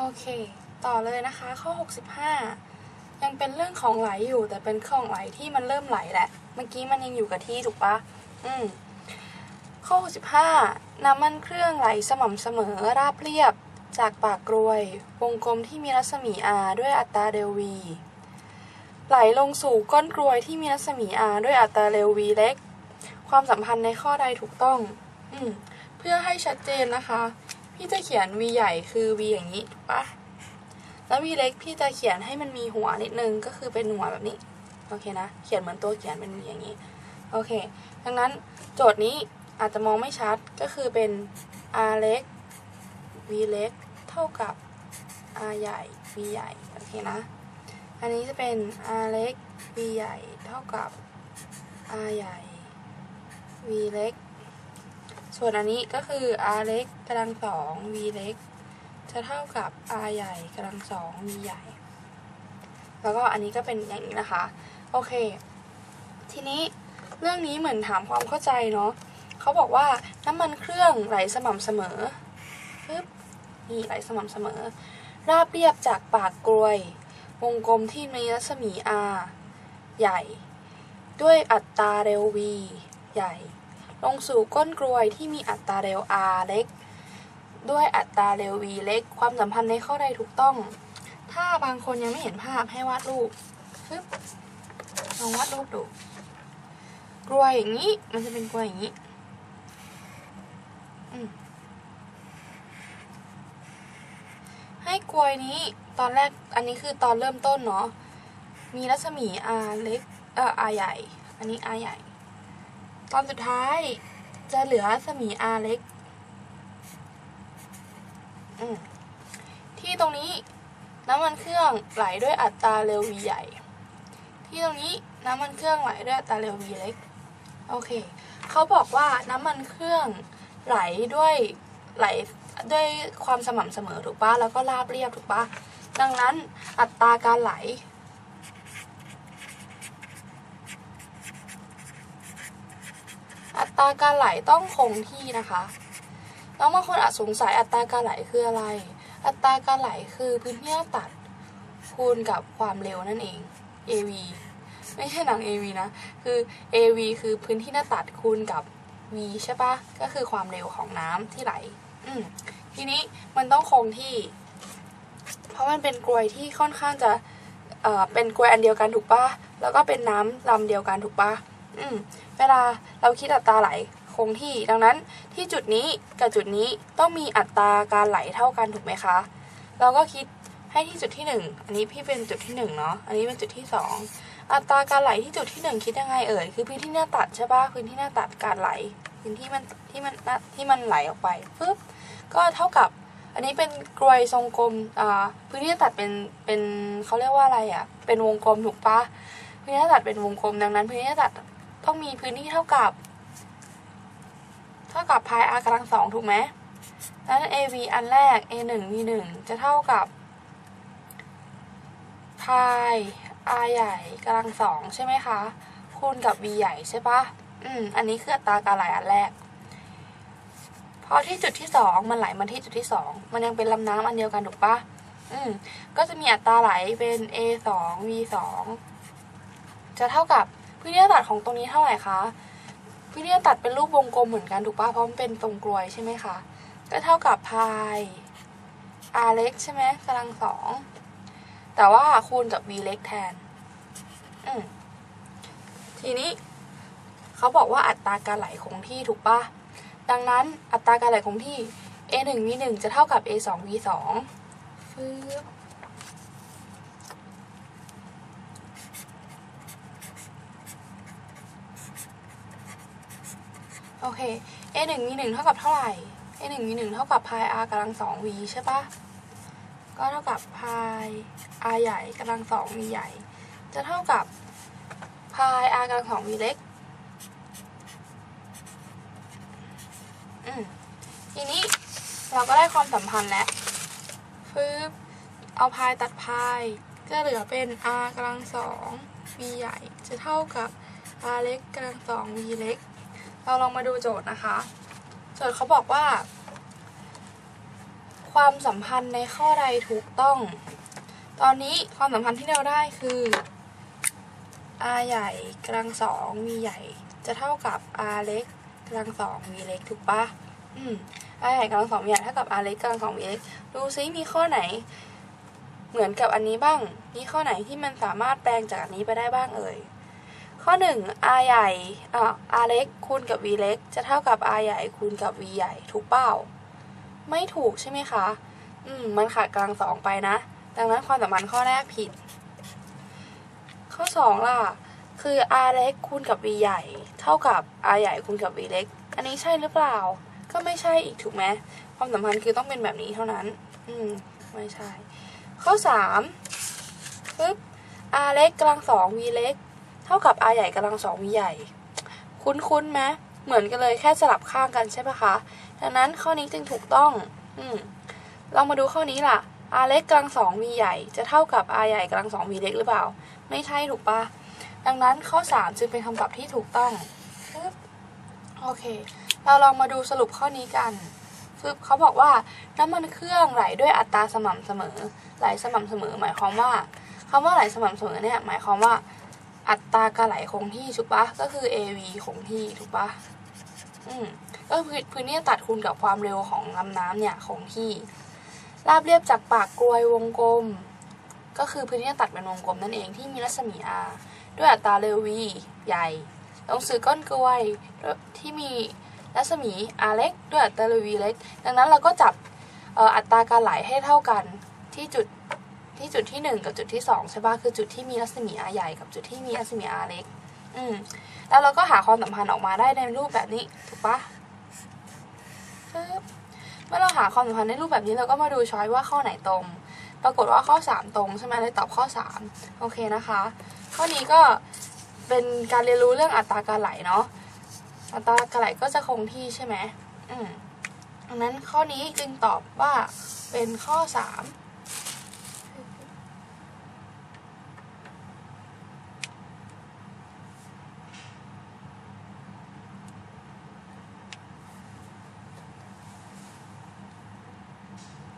โอเค ต่อเลยนะคะ ข้อ 65 ยังเป็นเรื่องของไหลอยู่ แต่เป็นของไหลที่มันเริ่มไหลแหละ เมื่อกี้มันยังอยู่กับที่ถูกปะอืมข้อ 65 น้ำมันเครื่องไหลสม่ำเสมอราบเรียบจากปากกรวย วงกลมที่มีรัศมี r ด้วยอัตราเร็ว v ไหลลงสู่ก้นกรวยที่มีรัศมี r ด้วยอัตราเร็ว v เล็ก ความสัมพันธ์ในข้อใดถูกต้อง อืมเพื่อให้ชัดเจนนะคะ พี่จะเขียน v ใหญ่คือ v อย่างนี้ถูกปะแล้ว v เล็กพี่จะเขียนให้มันมีหัวนิดนึงก็คือเป็นหัวแบบนี้โอเคนะ เขียนเหมือนตัวเขียนเป็น v อย่างนี้โอเค ดังนั้นโจทย์นี้อาจจะมองไม่ชัดก็คือเป็น r เล็ก v เล็กเท่ากับ r ใหญ่ v ใหญ่โอเคนะ อันนี้จะเป็น r เล็ก v ใหญ่เท่ากับ r ใหญ่ v เล็ก ส่วนอันนี้ก็คือ r เล็กกำลังสอง v เล็กจะเท่ากับ r ใหญ่กำลังสอง v ใหญ่ แล้วก็อันนี้ก็เป็นอย่างนี้นะคะ โอเค ทีนี้เรื่องนี้เหมือนถามความเข้าใจเนาะเขาบอกว่าน้ำมันเครื่องไหลสม่ำเสมอปึ๊บนี่ไหลสม่ำเสมอ ราบเรียบจากปากกรวย วงกลมที่มีรัศมี r ใหญ่ ด้วยอัตราเร็ว v ใหญ่ ลงสู่ก้นกรวยที่มีอัตราเร็ว r เล็ก ด้วยอัตราเร็ว v เล็ก ความสัมพันธ์ในข้อใดถูกต้อง ถ้าบางคนยังไม่เห็นภาพให้วาดรูปปึ๊บลองวาดรูปดูกรวยอย่างนี้ มันจะเป็นกรวยอย่างนี้ให้กรวยนี้ตอนแรกอันนี้คือตอนเริ่มต้นเนาะมีรัศมี r เล็กเอ่อ r ใหญ่ อันนี้ r ใหญ่ ตอนสุดท้ายจะเหลือรัศมี r เล็กที่ตรงนี้น้ำมันเครื่องไหลด้วยอัตราเร็ว v ใหญ่ ที่ตรงนี้น้ำมันเครื่องไหลด้วยอัตราเร็ว v เล็ก โอเค เขาบอกว่าน้ำมันเครื่องไหลด้วยไหลด้วยความสม่ำเสมอถูกปะแล้วก็ราบเรียบถูกปะดังนั้นอัตราการไหล ตราการไหลต้องคงที่นะคะแล้วบางคนอาจสงสัยอัตราการไหลคืออะไร อัตราการไหลคือพื้นที่ตัดคูณกับความเร็วนั่นเอง AV ไม่ใช่หนัง AV นะ คือ AV คือพื้นที่หน้าตัดคูณกับ V ใช่ปะก็คือความเร็วของน้ำที่ไหล อืทีนี้มันต้องคงที่ เพราะมันเป็นกรวยที่ค่อนข้างจะเอ่อเป็นกรวยอันเดียวกันถูกปะแล้วก็เป็นน้ำลำเดียวกันถูกปะอืม เวลาเราคิดอัตราไหลคงที่ ดังนั้นที่จุดนี้กับจุดนี้ต้องมีอัตราการไหลเท่ากันถูกไหมคะ เราก็คิดให้ที่จุดที่หนึ่งอันนี้พี่เป็นจุดที่หนึ่งเนาะ อันนี้เป็นจุดที่สองอัตราการไหลที่จุดที่หนึ่งคิดยังไงเอ่ย คือพื้นที่หน้าตัดใช่ปะพื้นที่หน้าตัดการไหล พื้นที่มันที่มันที่มันไหลออกไปปุ๊บ ก็เท่ากับ อันนี้เป็นกรวยทรงกลม อ่า พื้นที่หน้าตัดเป็นเป็นเขาเรียกว่าอะไรอะ เป็นวงกลมถูกปะพื้นที่หน้าตัดเป็นวงกลมดังนั้น พื้นที่หน้าตัด ต้องมีพื้นที่เท่ากับ เท่ากับพาย r กำลังสองถูกไหมดังนั้น av อันแรก a หนึ่ง v หนึ่งจะเท่ากับพาย r ใหญ่กำลังสองใช่ไหมคะ คูณกับ v ใหญ่ใช่ปะอืม อันนี้คืออัตราการไหลอันแรก พอที่จุดที่สองมันไหลมาที่จุดที่สองมันยังเป็นลำน้ำอันเดียวกันถูกปะอืม ก็จะมีอัตราไหลเป็น a สอง v สองจะเท่ากับ พื้นที่ตัดของตรงนี้เท่าไหร่คะพื้นที่ตัดเป็นรูปวงกลมเหมือนกันถูกปะเพราะมันเป็นตรงกลวยใช่ไหมคะก็เท่ากับพาย r เล็กใช่ไหมกำลังสองแต่ว่าคูณกับ v เล็กแทน อืมทีนี้เขาบอกว่าอัตราการไหลคงที่ถูกปะดังนั้นอัตราการไหลคงที่ a 1 v 1จะเท่ากับ a 2 v 2ฟืบ โอเค a 1 v 1เท่ากับเท่าไหร่ a 1 v 1เท่ากับพาย r กำลังสอง v ใช่ปะก็เท่ากับพาย r ใหญ่กำลังสอง v ใหญ่ จะเท่ากับพาย r กำลังสอง v เล็กอืมทีนี้เราก็ได้ความสัมพันธ์แล้วฟืบเอาพายตัดพายจะเหลือเป็น r กำลังสอง v ใหญ่ จะเท่ากับ r เล็กกำลังสอง v เล็ก เราลองมาดูโจทย์นะคะ โจทย์เขาบอกว่า ความสัมพันธ์ในข้อใดถูกต้อง ตอนนี้ความสัมพันธ์ที่เราได้คือ r ใหญ่กำลังสอง v ใหญ่จะเท่ากับ r เล็กกำลังสอง v เล็กถูกปะอืม r ใหญ่กำลังสอง v ใหญ่เท่ากับ r เล็กกำลังสอง v เล็กดูซิมีข้อไหน เหมือนกับอันนี้บ้าง มีข้อไหนที่มันสามารถแปลงจากอันนี้ไปได้บ้างเอ่ย ข้อหนึ่ง r ใหญ่อ่า r เล็กคูณกับ v เล็ก จะเท่ากับ r ใหญ่คูณกับ v ใหญ่ถูกเปล่าไม่ถูกใช่ไหมคะ อืม มันขาดกลังสองไปนะ ดังนั้นความสัมพันธ์ข้อแรกผิด ข้อสองล่ะ คือ r เล็กคูณกับ v ใหญ่ เท่ากับ r ใหญ่คูณกับ v เล็ก อันนี้ใช่หรือเปล่า ก็ไม่ใช่อีกถูกไหม ความสัมพันธ์คือต้องเป็นแบบนี้เท่านั้น อืม ไม่ใช่ ข้อสามปึ๊บ r เล็กกลังสอง v เล็ก เท่ากับ r ใหญ่กำลังสอง v ใหญ่ คุ้นๆไหมเหมือนกันเลยแค่สลับข้างกันใช่ปะคะ ดังนั้นข้อนี้จึงถูกต้อง อืมลองมาดูข้อนี้ล่ะ r เล็กกำลังสอง v ใหญ่ จะเท่ากับ r ใหญ่กำลังสอง v เล็กหรือเปล่า ไม่ใช่ถูกปะดังนั้นข้อ 3 จึงเป็นคำตอบที่ถูกต้องโอเค เราลองมาดูสรุปข้อนี้กันปึ๊บเขาบอกว่าน้ำมันเครื่องไหลด้วยอัตราสม่ำเสมอ ไหลสม่ำเสมอ หมายความว่าคำว่าไหลสม่ำเสมอเนี่ยหมายความว่า อัตราการไหลคงที่ถูกปะก็คือ AV คงที่ถูกปะอืมก็คือพื้นที่ตัดคูณกับความเร็วของลำน้ำเนี่ยคงที่ ราบเรียบจากปากกลวยวงกลม ก็คือพื้นที่ตัดเป็นวงกลมนั่นเองที่มีรัศมี r ด้วยอัตราเร็ว v ใหญ่ลงสื่อก้อนกลวยที่มีรัศมี r เล็กด้วยอัตราเร็ว v เล็ก ดังนั้นเราก็จับอัตราการไหลให้เท่ากันที่จุด ที่จุดที่ 1 กับจุดที่2ใช่ปะคือจุดที่มีรัศมี r ใหญ่กับจุดที่มีรัศมี r เล็ก อืมแล้วเราก็หาความสัมพันธ์ออกมาได้ในรูปแบบนี้ถูกปะเมื่อเราหาความสัมพันธ์ในรูปแบบนี้เราก็มาดูช้อยว่าข้อไหนตรง ปรากฏว่าข้อ 3 ตรงใช่ไหมเลยตอบข้อ 3 โอเคนะคะ ข้อนี้ก็เป็นการเรียนรู้เรื่องอัตราการไหลเนาะอัตราการไหลก็จะคงที่ใช่ไหมอืมดังนั้นข้อนี้จึงตอบว่าเป็นข้อ 3